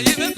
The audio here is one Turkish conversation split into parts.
even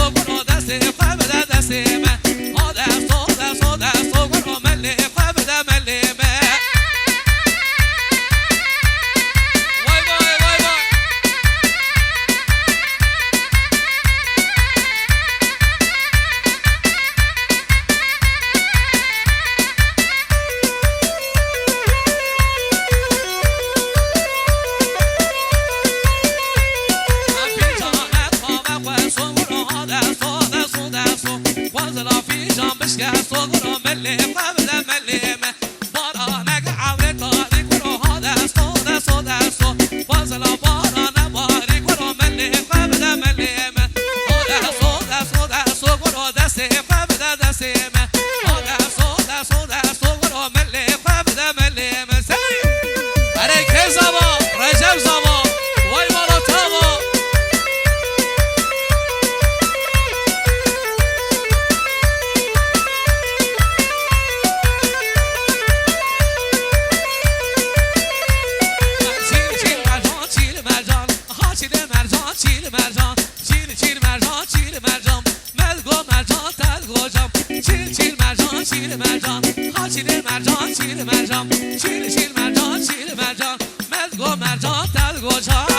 kocam Çil çil mercan çil mercan. Ha çil mercan çil mercan. Çil çil mercan çil mercan. Mezgo mercan tel kocam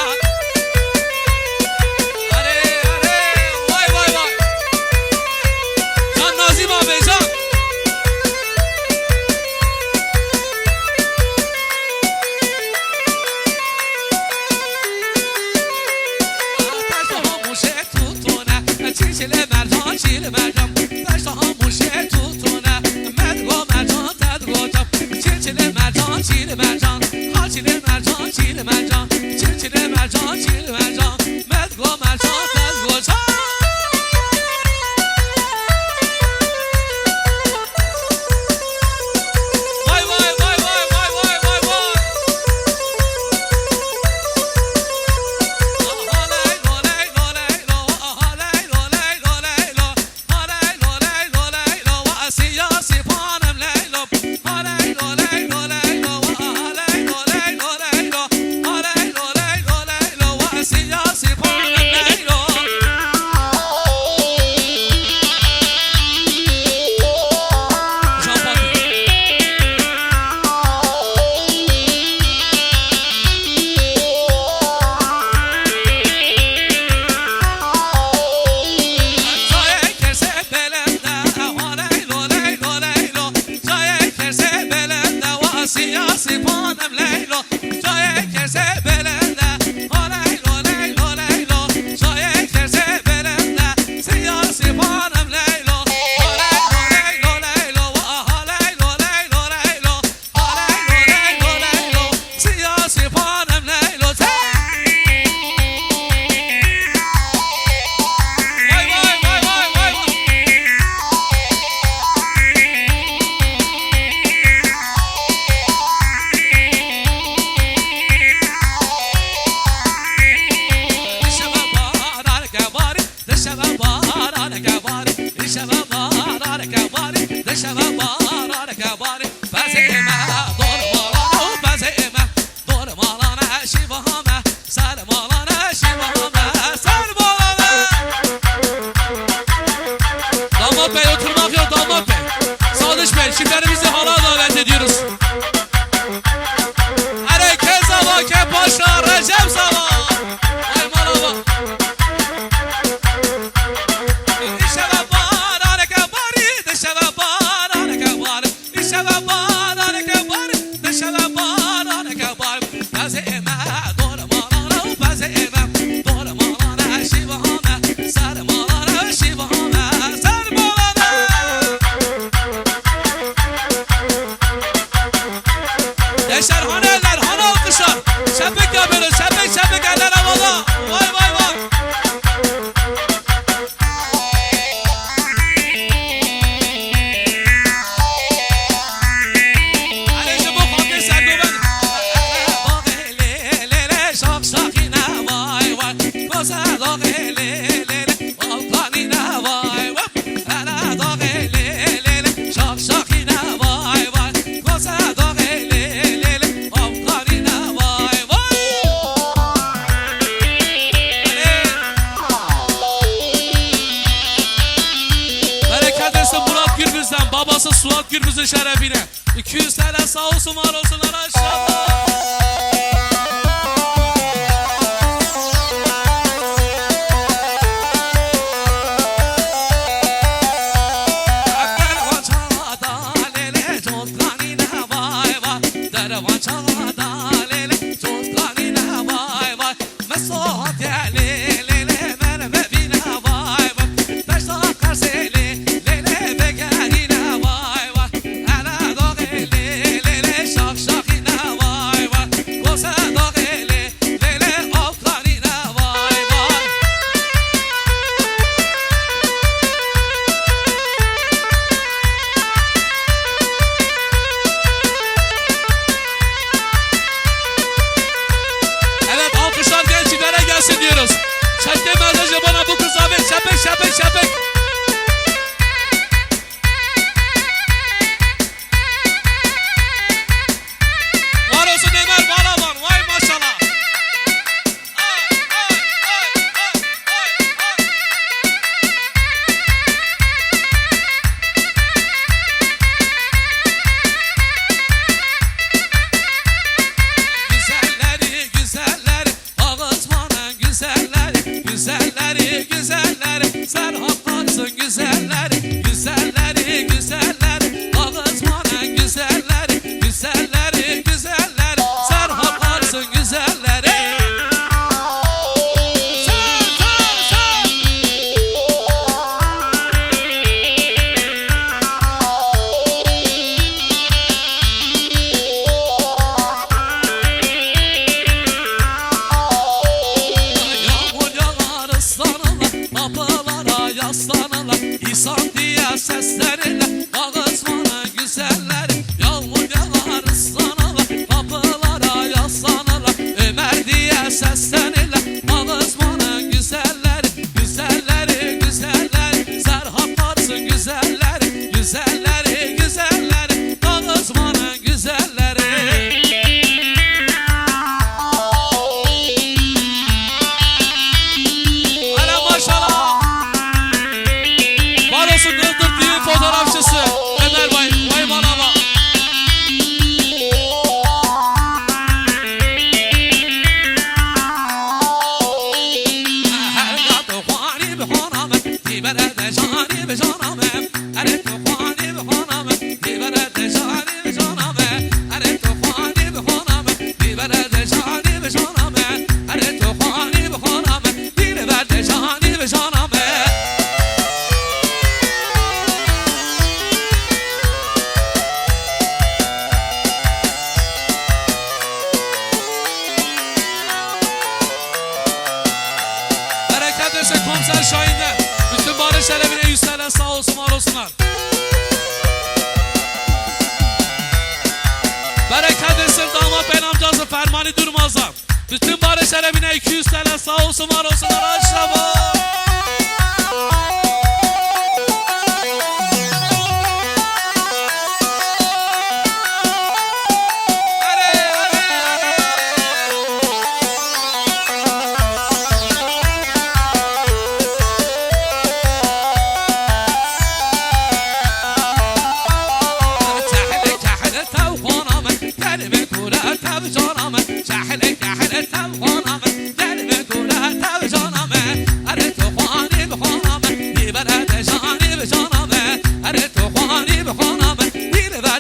Damat Bey oturmak yok Damat Bey. Sadıç Bey çiftlerimizde halal Gürbüz'den babası Suat Gürbüz'ün şerefine. 200 tane sağ olsun var olsun arkadaşlar. up it, up it, up it. insan diye Neredesin damat ben amcası fermani durmazlar. Bütün barış eremine 200 TL sağ olsun var olsun araçla.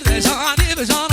人上啊，你们上。